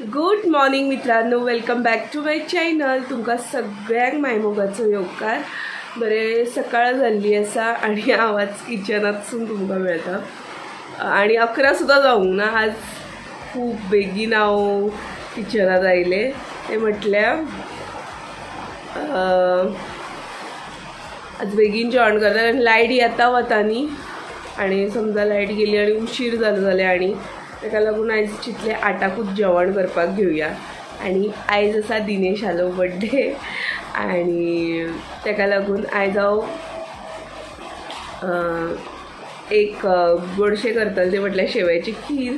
Good morning मित्रांनो. Welcome back to my channel तुमकां सगळ्यांक मायमोगाचो योगकार. बरे सकाळ जाल्ली आसा आनी आवाज किचनातसून तुमकां मेळटा आनी अकरा सुद्दां जावंक ना. आज खूब बेगीन हांव किचनात आयले. ते म्हटल्यार आज बेगीन जेवण करता आनी लायट येता वता न्ही आनी समजा लायट गेली आनी उशीर जालो जाल्यार आनी ताका लागून आयज चितले आठाकूच जेवण करपाक घेवया आनी आयज आसा दिनेश हालो बड्डे आनी ताका लागून आयज हांव एक गोडशें करतलें तें म्हटल्यार शेवयाची खीर.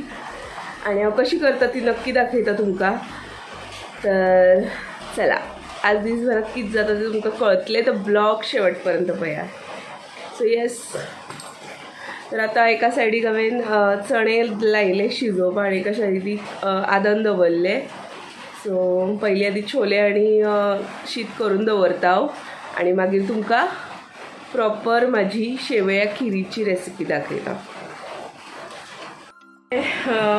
आनी हांव कशी करता ती नक्की दाखयता तुमकां. तर चला आज दिसभरात कितें जाता तें तुमकां कळटलें तर ब्लॉग शेवटपर्यंत पळया सो येस तर आता एका सायडीक हांवें चणे लायले शिजोवप आनी एका सायडीक आदन दवरले सो पयलीं आदी छोले आनी शीत करून दवरता हांव आनी मागीर तुमकां प्रॉपर म्हाजी शेवया खिरीची रेसिपी दाखयता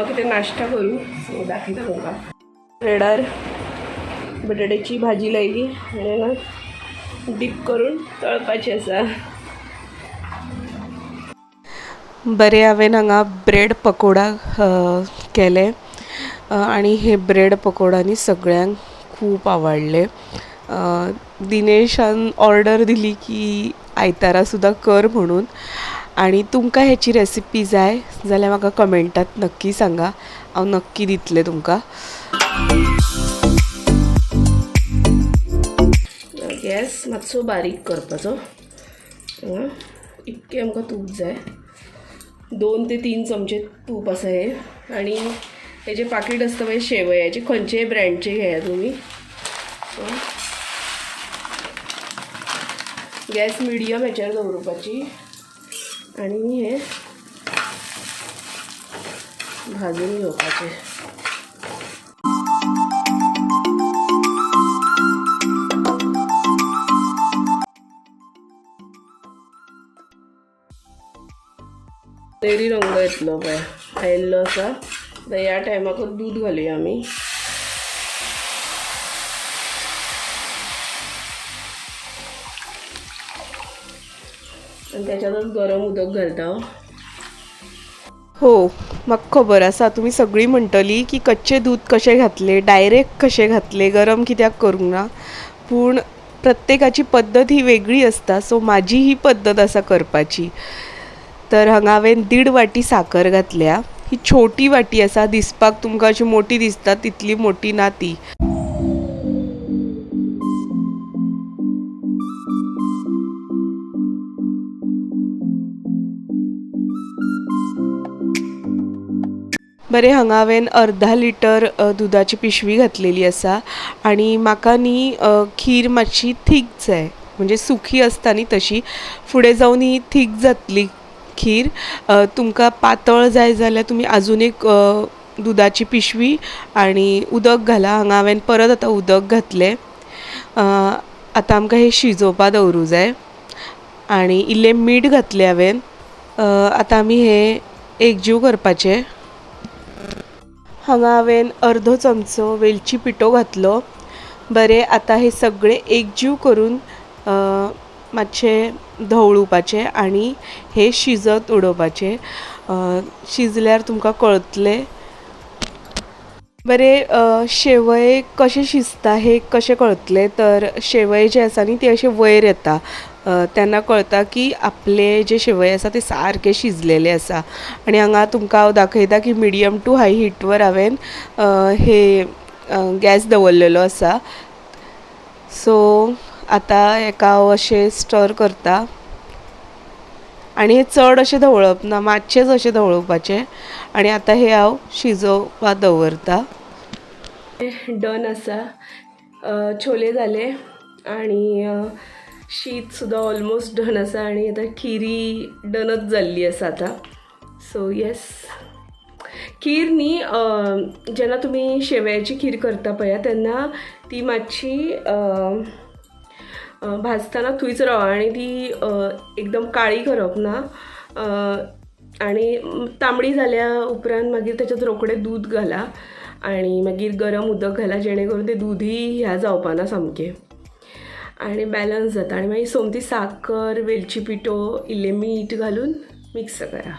कितें नाश्ता करूं? सो दाखयता तुमकां ब्रेडार बटाट्याची भाजी लायली. आनी डीप करून तळपाची आसा बरे हांवें हांगा ब्रेड पकोडा केले. आनी हे ब्रेड पकोडांनी सगळ्यांक खूब आवडले. दिनेशान ऑर्डर दिली की आयतारा सुद्दां कर म्हणून. आनी तुमकां हेची रेसिपी जाय जाल्यार म्हाका कमेंटात नक्की सांगा. हांव नक्की दितलें तुमकां. गॅस मातसो बारीक करपाचो. इतकें आमकां तूप जाय. दोन ते तीन चमचे तूप आसा हे आणि हे जे पाकीट असतं म्हणजे शेवयाचे खंयचेय ब्रँडचे घेया तुम्ही. गॅस मिडियम ह्याच्यार दवरपाची आणि हे भाजून घेवपाचे लेरी रंग येतलो पळय आयिल्लो आसा आतां ह्या टायमाकूच दूद घालुया आमी आनी त्याच्यातच गरम उदक घालता हो. म्हाका खबर आसा तुमी सगळीं म्हणटली की कच्चें दूद कशें घातलें डायरेक्ट कशें घातलें गरम कित्याक करूंक ना? पूण प्रत्येकाची पद्दत ही वेगळी आसता सो म्हाजी ही पद्दत आसा करपाची. तर हांगा हांवें दीड वाटी साकर घातल्या. ही छोटी वाटी आसा दिसपाक तुमकां अशी मोटी दिसता तितली मोटी ना ती. बरें हांगा हांवें अर्धा लिटर दुदाची पिशवी घातलेली आसा आनी म्हाका न्ही खीर मातशी थीक जाय. म्हणजे सुखी आसता न्ही तशी. फुडें जावन ही थीक जातली. खीर. तुमकां पातळ जाय जाल्यार तुमी आजून एक दुदाची पिशवी आनी उदक घाला. हांगा हांवें परत आतां उदक घातलें. आतां आमकां हें शिजोवपा दवरूं जाय. आनी इल्लें मीठ घातलें हांवें आतां आमी हें एकजीव करपाचें. हांगा हांवें अर्दो चमचो वेलची पिठो घातलो. बरें आतां हे सगळें एकजीव करून मातशें धवळुपाचे आनी हे शिजत उडोवपाचें. शिजल्यार तुमकां कळतले. बरें शेवय कशें शिजता हें कशें कळतलें? तर शेवय जे आसा न्ही ते अशे वयर येता. तेन्ना कळटा की आपले जे शेवय आसा ते सारके शिजलेले आसा आनी हांगा तुमकां हांव दाखयता की मिडियम टू हाय हिटवर हांवें हे गॅस दवरलेलो आसा सो आतां हेका हांव अशें स्टर करता. आनी हें चड अशें धवळप ना मातशेंच अशें धवळोवपाचें आनी आतां हें हांव शिजोवपा दवरता. डन आसा छोले जाले आनी शीत सुद्दां ऑलमोस्ट डन आसा आनी आतां खिरी डनच जाल्ली आसा आतां. सो येस खीर न्ही जेन्ना तुमी शेवयाची खीर करता पळया तेन्ना ती मातशी भाजताना थंयच राव आनी ती एकदम काळी करप ना. आनी तांबडी जाल्या उपरांत मागीर ताच्यात रोखडें दूद घाला आनी मागीर गरम उदक घाला जेणे करून ते दुधी ह्या जावपाना सामकें. आनी बॅलन्स जाता. आनी मागीर सोमती साकर वेलची पिठो इल्लें मीठ घालून मिक्स करा.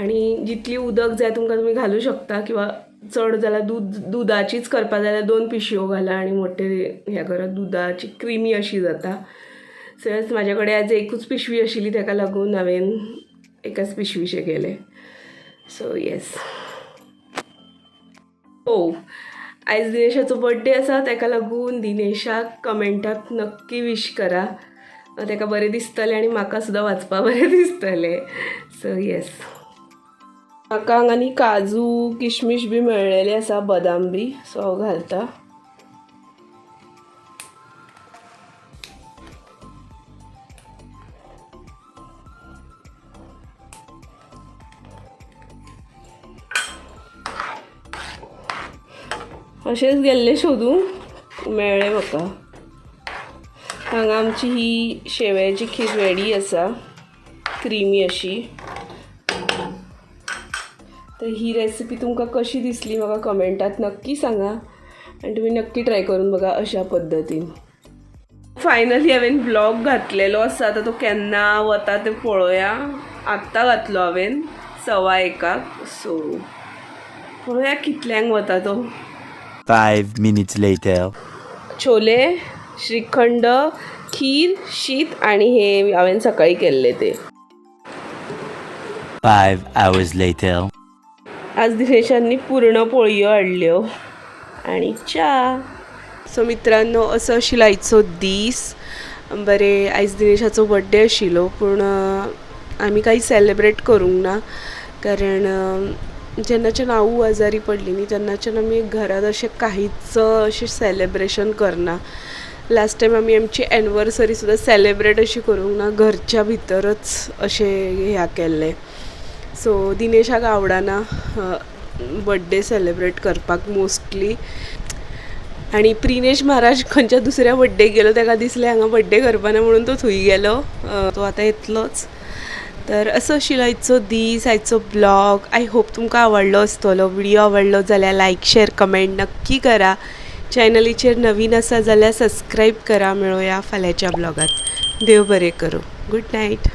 आनी जितली उदक जाय तुमकां तुमी घालूं शकता किंवा चड जाल्यार दूद दुदाचीच करपा जाल्यार दोन पिशव्यो घाला आनी मोठे हें करा दुदाची क्रिमी अशी जाता. सो म्हाजे कडेन आज एकूच पिशवी आशिल्ली ताका लागून हांवें एकाच पिशवीचें केलें. सो येस हो. आयज दिनेशाचो बर्थडे आसा ताका लागून दिनेशाक कमेंटात नक्की विश करा. ताका बरें दिसतलें आनी म्हाका सुद्दां वाचपाक बरें दिसतलें. सो येस म्हाका हांगा न्ही काजू किशमीश बी मेळलेले आसा बदाम बी सो हांव घालता. अशेंच गेल्ले सोदूं मेळ्ळें म्हाका हांगा आमची ही शेव्याची खीर रेडी आसा क्रिमी अशी. तर ही रेसिपी तुमकां कशी दिसली म्हाका कमेंटात नक्की सांगा. आनी तुमी नक्की ट्राय करून बघा अशा पद्दतीन फायनली हांवें ब्लॉग घातलेलो आसा आतां तो केन्ना वता तें पळोवया. आत्तां घातलो हांवें सवा एकाक. सो पळोवया कितल्यांक वता तो. Five minutes later. Chole shrikhand खीर शीत आणि हे हांवें सकाळी केल्ले ते. Five hours later. आज दिनेशांनी पूर्ण पोळयो हो. हाडल्यो आणि च्या सो मित्रांनो असो आशिल्लो आयचो दीस. बरें आयज दिनेशाचो बड्डे आशिल्लो पूण आमी काही सेलेब्रेट करूंक ना. कारण जेन्नाच्यान हांवू आजारी पडली न्ही तेन्नाच्यान आमी घरांत अशें काहीच अशें सेलेब्रेशन करना. लास्ट टायम आमी आमची एनिवर्सरी सुद्दां सेलिब्रेट अशी करूंक ना घरच्या भितरच अशें ह्या केल्लें. सो दिनेशाक आवडना बड्डे सेलिब्रेट करपाक मोस्टली आनी प्रिनेश महाराज खंयच्या दुसऱ्या बड्डेक गेलो ताका दिसलें हांगा बड्डे करपाना म्हणून तो थंय गेलो. तो आतां येतलोच. तर असो आशिल्लो आयचो दीस आयचो ब्लॉग आय होप तुमकां आवडलो आसतलो व्हिडिओ आवडलो जाल्यार लायक शेअर कमेंट नक्की करा. चॅनलीचेर नवीन आसा जाल्यार सबस्क्राईब करा. मेळोया फाल्यांच्या ब्लॉगात देव बरें करूं. Good night